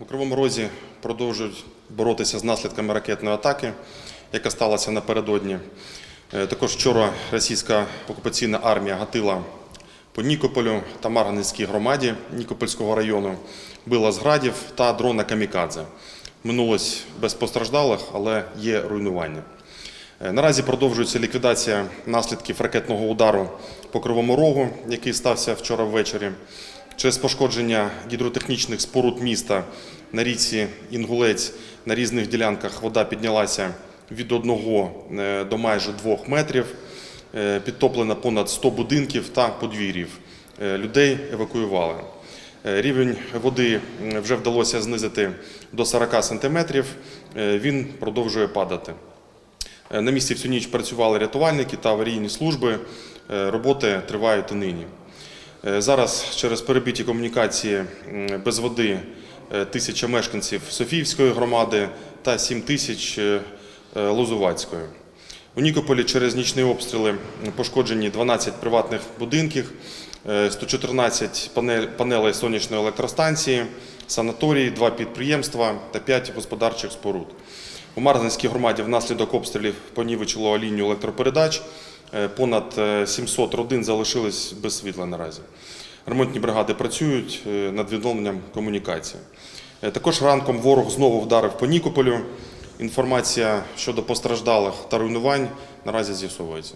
У Кривому Розі продовжують боротися з наслідками ракетної атаки, яка сталася напередодні. Е, Також вчора російська окупаційна армія гатила по Нікополю та Марганецькій громаді Нікопольського району, била з та дрона камікадзе. Минулось без постраждалих, але є руйнування. Е, Наразі продовжується ліквідація наслідків ракетного удару по Кривому Рогу, який стався вчора ввечері. Через пошкодження гідротехнічних споруд міста на річці Інгулець на різних ділянках вода піднялася від 1 до майже 2 метрів. Е, Підтоплено понад 100 будинків та подвір'їв. Е, Людей евакуювали. Е, Рівень води вже вдалося знизити до 40 сантиметрів. Е, Він продовжує падати. Е, На місці всю ніч працювали рятувальники та аварійні служби. Е, Роботи тривають і нині. Е, Зараз через перебиті комунікації без води е, тисяча мешканців Софіївської громади та 7 тисяч е, Лозувацької. У Нікополі через нічні обстріли пошкоджені 12 приватних будинків, е, 114 панелей сонячної електростанції, санаторії, два підприємства та 5 господарчих споруд. У Марганській громаді внаслідок обстрілів понівечило лінію електропередач. Е, Понад е, 700 родин залишились без світла наразі. Ремонтні бригади працюють е, над відновленням комунікації. Е, Також ранком ворог знову вдарив по Нікополю. Інформація щодо постраждалих та руйнувань наразі з'ясовується.